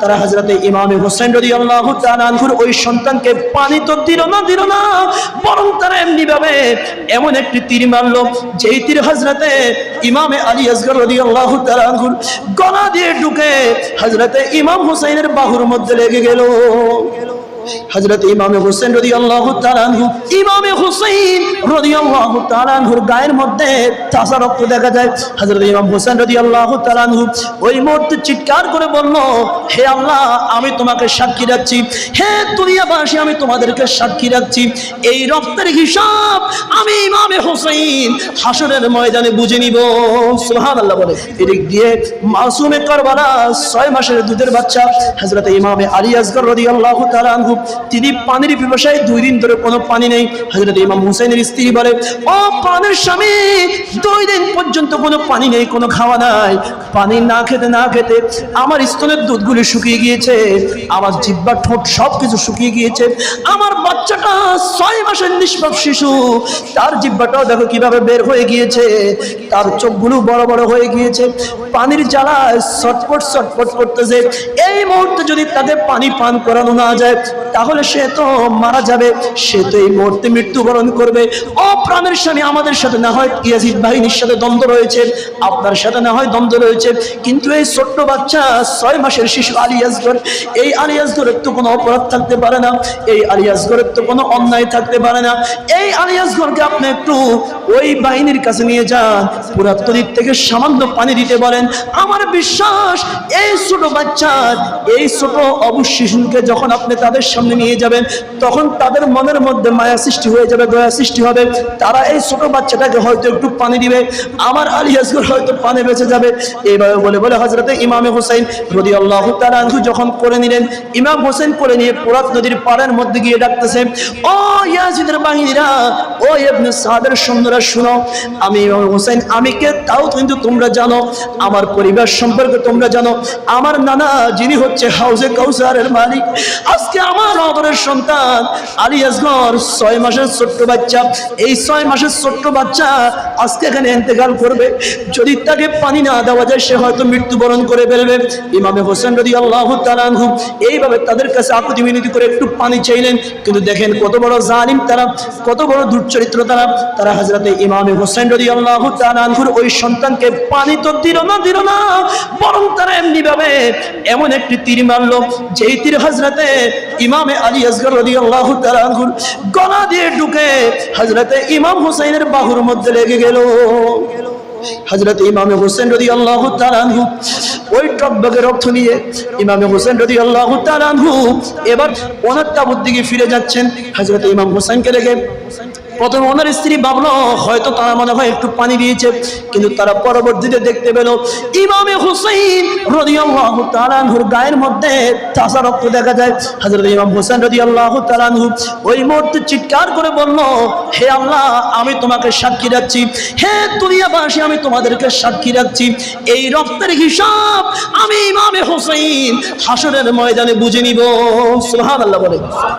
তারা হাজরাতে ইমামে হোসেন রদি আল্লাহ তালানহুর ওই সন্তানকে পানি তো দিল না দিল না, বরং তারা এমনি ভাবে এমন একটি তীর মারলো, যেই তীর হাজরাতে ইমামে আলী আসগর রদি আল্লাহ তালানহুর গলা দিয়ে ঢুকে হাজরাতে ইমাম হোসেনের বাহুর মধ্যে লেগে গেল। হযরত ইমামে হোসেন তাআলা আনহু, ইমামে হোসেন রাদিয়াল্লাহু তাআলা আনহুর গায়ের মধ্যে তাজা রক্ত দেখা যায়। হযরত ইমাম হোসেন রাদিয়াল্লাহু তাআলা আনহু ওই মুহূর্তে চিৎকার করে বলল, হে আল্লাহ, আমি তোমাকে সাক্ষী রাখছি। হে দুনিয়াবাসী, আমি তোমাদেরকে সাক্ষী রাখছি। এই রক্তের হিসাব আমি ইমামে হোসেন হাসরের ময়দানে বুঝে নিব। সুবহানাল্লাহ বলে। এদিক দিয়ে মাসুমে কারবালা ছয় মাসের দুধের বাচ্চা হযরত ইমামে আলী আসগর রাদিয়াল্লাহু তাআলা আনহু তিনি পানির পিপাসায় দুই দিন ধরে কোনো পানি নেই। হযরত ইমাম হুসাইনের স্ত্রী বলে, ও পানির স্বামী, দুই দিন পর্যন্ত কোনো পানি নেই, কোনো খাওয়া নাই। পানি না খেতে না খেতে আমার স্তনের দুধগুলি শুকিয়ে গিয়েছে, আমার জিব্বা ঠোঁট সব কিছু শুকিয়ে গিয়েছে। আমার বাচ্চাটা ছয় মাসের নিষ্পাপ শিশু, তার জিব্বাটাও দেখো কীভাবে বের হয়ে গিয়েছে। তার চোখগুলো বড় বড় হয়ে গিয়েছে। পানির জ্বালায় ছটপট ছটপট করতেছে। এই মুহূর্তে যদি তাদের পানি পান করানো না যায় তাহলে সে তো মারা যাবে, সে তো এই মুহূর্তে মৃত্যুবরণ করবে। ও প্রাণের স্বামী আমাদের সাথে না হয়, ইয়াজিদ বাহিনীর সাথে দ্বন্দ্ব রয়েছে, আপনার সাথে না হয় দ্বন্দ্ব রয়েছে, কিন্তু এই ছোট্ট বাচ্চা ছয় মাসের শিশু আলী আসগর এই আলী আসগরের তো কোনো অপরাধ থাকতে পারে না, এই আলী আসগরের তো কোনো অন্যায় থাকতে পারে না। এই আলী আসগরকে আপনি একটু ওই বাহিনীর কাছে নিয়ে যান পুরাতনিক থেকে সামান্য পানি দিতে বলেন। আমার বিশ্বাস, এই ছোট বাচ্চার, এই ছোট অবুজ শিশুকে যখন আপনি তাদের সামনে নিয়ে যাবেন, তখন তাদের মনের মধ্যে মায়া সৃষ্টি হয়ে যাবে, দয়া সৃষ্টি হবে। তারা এই ছোট বাচ্চাটাকে হয়তো একটু পানি দিবে, আমার আলী আসগর হয়তো পানি বেঁচে যাবে। এইভাবে বলে বলে হজরতে ইমামে হোসেন রদি আল্লাহ তালু যখন করে নিলেন, ইমাম হোসেন করে নিয়ে পুরাত নদীর পাড়ের মধ্যে গিয়ে ডাকতেছে, ও ইয়াজিদের বাহিনীরা, ও ইবনে সাদের সুন্দরা শুনো, আমি ইমাম হোসেন, আমি কে তাও কিন্তু তোমরা জানো, আমার পরিবার সম্পর্কে তোমরা জানো, আমার নানা যিনি হচ্ছে হাউজে কাউসারের মালিক, আজকে আমার অদরের সন্তান আলী আসগর ছয় মাসের ছোট্ট বাচ্চা। এই ছয় মাসের ছোট্ট বাচ্চা আজকে এখানে ইন্তেকাল করবে। যদি তাকে পানি না দেওয়া যায়, সে হয়তো মৃত্যুবরণ করে ফেলবে। ইমামে হোসেন রদি আল্লাহ তালানহু এইভাবে তাদের কাছে আকুতি মিনতি করে একটু পানি চাইলেন। কিন্তু দেখেন কত বড় জালিম তারা, কত বড় দুর্চরিত্র তারা। তারা হাজরাতে ইমামে হোসেন রদি আল্লাহ তালানহুর ওই সন্তানকে পানি তো দিল না দিল না, বরং তারা এমনি ভাবে এমন একটি তীর মারলো, যেই তীর হাজরাতে ইমামে আলী আসগর রদি আল্লাহ তালাঙ্গুর গলা দিয়ে ঢুকে হজরতে ইমাম হুসাইনের বাহুর মধ্যে লেগে গেল। হজরত ইমামে হোসেন রদি আল্লাহ তালানহু ওই টকবগের রক্ত নিয়ে ইমামে হোসেন রদি আল্লাহ তালানহু এবার অনাত্মা বুদ্ধিকে ফিরে যাচ্ছেন। হজরত ইমাম হোসেনকে রেখে প্রথম ওনার স্ত্রী ভাবলো, হয়তো তারা মনে হয় একটু পানি দিয়েছে, কিন্তু তারা পরবর্তীতে দেখতে পেল, ইমামে হুসাইন রদিয়াল্লাহু তাআলাহুর গায়ের মধ্যে তাজা রক্ত দেখা যায়। হযরত ইমাম হোসেন রাদিয়াল্লাহু তাআলাহু ওই মুহূর্তে চিৎকার করে বলল, হে আল্লাহ, আমি তোমাকে সাক্ষী রাখছি। হে দুনিয়াবাসী, আমি তোমাদেরকে সাক্ষী রাখছি। এই রক্তের হিসাব আমি ইমামে হোসেন হাসরের ময়দানে বুঝে নিব। সুবহানাল্লাহ বলে।